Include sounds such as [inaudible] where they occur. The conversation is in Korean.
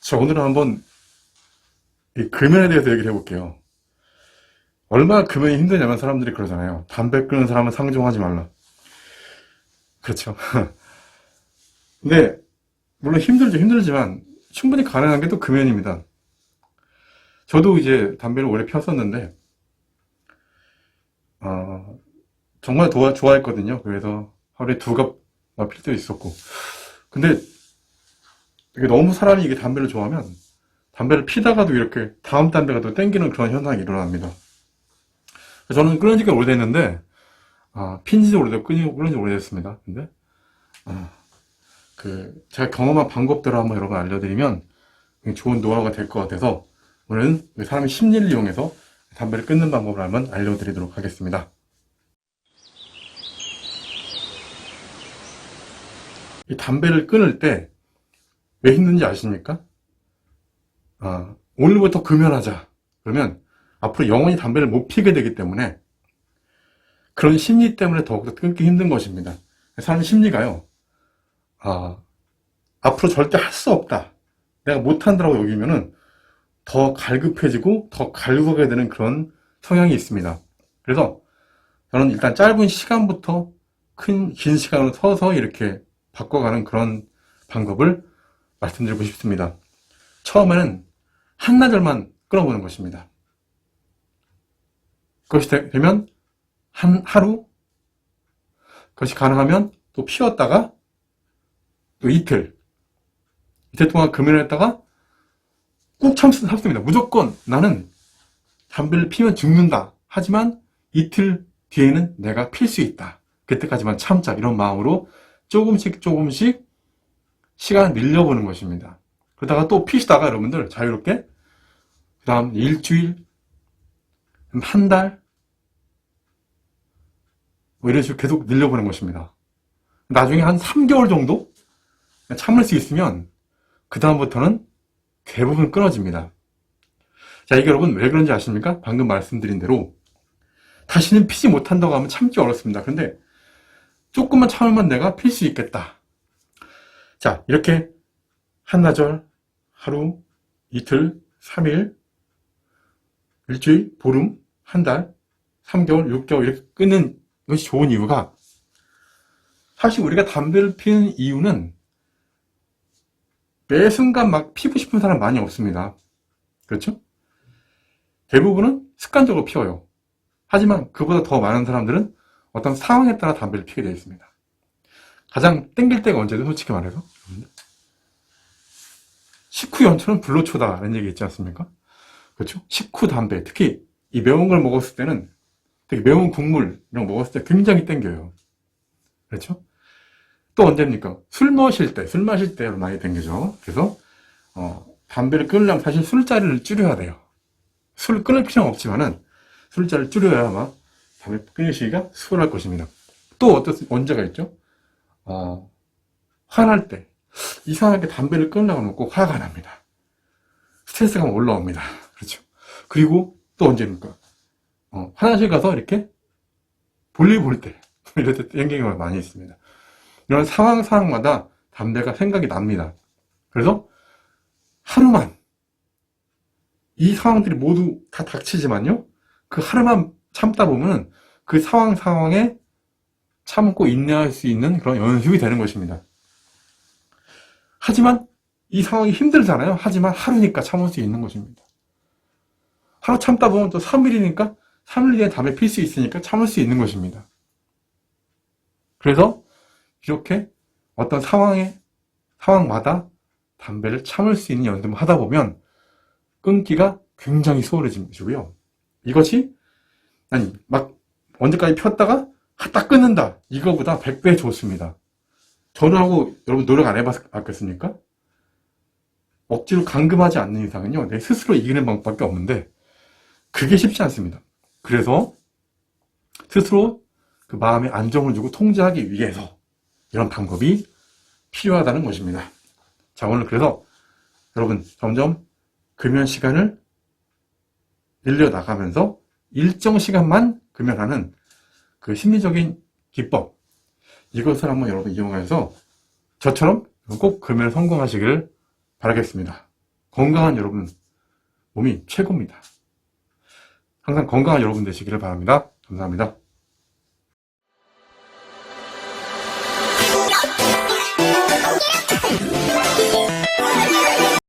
자, 오늘은 한번 이 금연에 대해서 얘기를 해볼게요. 얼마나 금연이 힘드냐면 사람들이 그러잖아요. 담배 끊는 사람은 상종하지 말라. 그렇죠. [laughs] 근데, 물론 힘들죠, 힘들지만 충분히 가능한 게 또 금연입니다. 저도 이제 담배를 오래 폈었는데, 어, 정말 도와, 좋아했거든요. 그래서 하루에 두 갑 필 때도 있었고. 근데 이게 너무 사람이 이게 담배를 좋아하면 담배를 피다가도 이렇게 다음 담배가 또 땡기는 그런 현상이 일어납니다. 저는 끊은 지가 오래됐는데, 아, 핀 지도 오래됐고, 끊은 지 오래됐습니다. 근데, 아, 그, 제가 경험한 방법대로 한번 여러분 알려드리면 좋은 노하우가 될 것 같아서 오늘은 사람의 심리를 이용해서 담배를 끊는 방법을 한번 알려드리도록 하겠습니다. 이 담배를 끊을 때 왜 힘든지 아십니까? 아, 오늘부터 금연하자. 그러면 앞으로 영원히 담배를 못 피게 되기 때문에 그런 심리 때문에 더욱더 끊기 힘든 것입니다. 사람 심리가요. 아, 앞으로 절대 할 수 없다. 내가 못한다고 여기면은 더 갈급해지고 더 갈구게 되는 그런 성향이 있습니다. 그래서 저는 일단 짧은 시간부터 큰, 긴 시간으로 서서 이렇게 바꿔가는 그런 방법을 말씀드리고 싶습니다. 처음에는 한나절만 끊어보는 것입니다. 그것이 되, 되면 한 하루, 그것이 가능하면 또 피웠다가 또 이틀, 이틀 동안 금연을 했다가 꾹 참습니다. 무조건 나는 담배를 피면 죽는다. 하지만 이틀 뒤에는 내가 필 수 있다. 그때까지만 참자. 이런 마음으로 조금씩 조금씩 시간을 늘려보는 것입니다. 그러다가 또 피시다가 여러분들 자유롭게 그 다음 일주일, 한 달, 뭐 이런 식으로 계속 늘려보는 것입니다. 나중에 한 3개월 정도 참을 수 있으면 그 다음부터는 대부분 끊어집니다. 자, 이게 여러분 왜 그런지 아십니까? 방금 말씀드린 대로 다시는 피지 못한다고 하면 참기 어렵습니다. 그런데 조금만 참으면 내가 필 수 있겠다. 자, 이렇게 한나절, 하루, 이틀, 3일, 일주일, 보름, 한 달, 3개월, 6개월 이렇게 끊는 것이 좋은 이유가 사실 우리가 담배를 피는 이유는 매 순간 막 피고 싶은 사람 많이 없습니다. 그렇죠? 대부분은 습관적으로 피워요. 하지만 그보다 더 많은 사람들은 어떤 상황에 따라 담배를 피게 되어 있습니다. 가장 땡길 때가 언제든 솔직히 말해서 식후 연초는 불로초다라는 얘기 있지 않습니까? 그렇죠? 식후 담배 특히 이 매운 걸 먹었을 때는 특히 매운 국물 이런 거 먹었을 때 굉장히 땡겨요. 그렇죠? 또 언제입니까? 술 마실 때, 술 마실 때 많이 땡기죠. 그래서 어, 담배를 끊으려면 사실 술자리를 줄여야 돼요. 술 끊을 필요는 없지만은 술자리를 줄여야 아마 담배 끊으시기가 수월할 것입니다. 또 어떤 언제가 있죠? 어, 화날 때 이상하게 담배를 끊으려고 꼭 화가 납니다. 스트레스가 올라옵니다. 그렇죠. 그리고 또 언제입니까? 어, 화장실 가서 이렇게 볼일 볼 때, [laughs] 이럴 때 땡기가 많이 있습니다. 이런 상황, 상황마다 담배가 생각이 납니다. 그래서 하루만, 이 상황들이 모두 다 닥치지만요, 그 하루만 참다 보면 그 상황, 상황에 참고 인내할 수 있는 그런 연습이 되는 것입니다. 하지만 이 상황이 힘들잖아요. 하지만 하루니까 참을 수 있는 것입니다. 하루 참다 보면 또 3일이니까 3일 뒤에 담배 필 수 있으니까 참을 수 있는 것입니다. 그래서 이렇게 어떤 상황에, 상황마다 담배를 참을 수 있는 연습을 하다 보면 끊기가 굉장히 수월해지고요. 이것이, 아니, 막 언제까지 폈다가 딱 끊는다. 이거보다 100배 좋습니다. 저하고 여러분 노력 안 해봤겠습니까? 억지로 감금하지 않는 이상은요, 내 스스로 이기는 방법밖에 없는데, 그게 쉽지 않습니다. 그래서 스스로 그 마음에 안정을 주고 통제하기 위해서 이런 방법이 필요하다는 것입니다. 자, 오늘 그래서 여러분 점점 금연 시간을 늘려나가면서 일정 시간만 금연하는 그 심리적인 기법 이것을 한번 여러분 이용해서 저처럼 꼭 금연 성공하시길 바라겠습니다. 건강한 여러분 몸이 최고입니다. 항상 건강한 여러분 되시기를 바랍니다. 감사합니다. [laughs]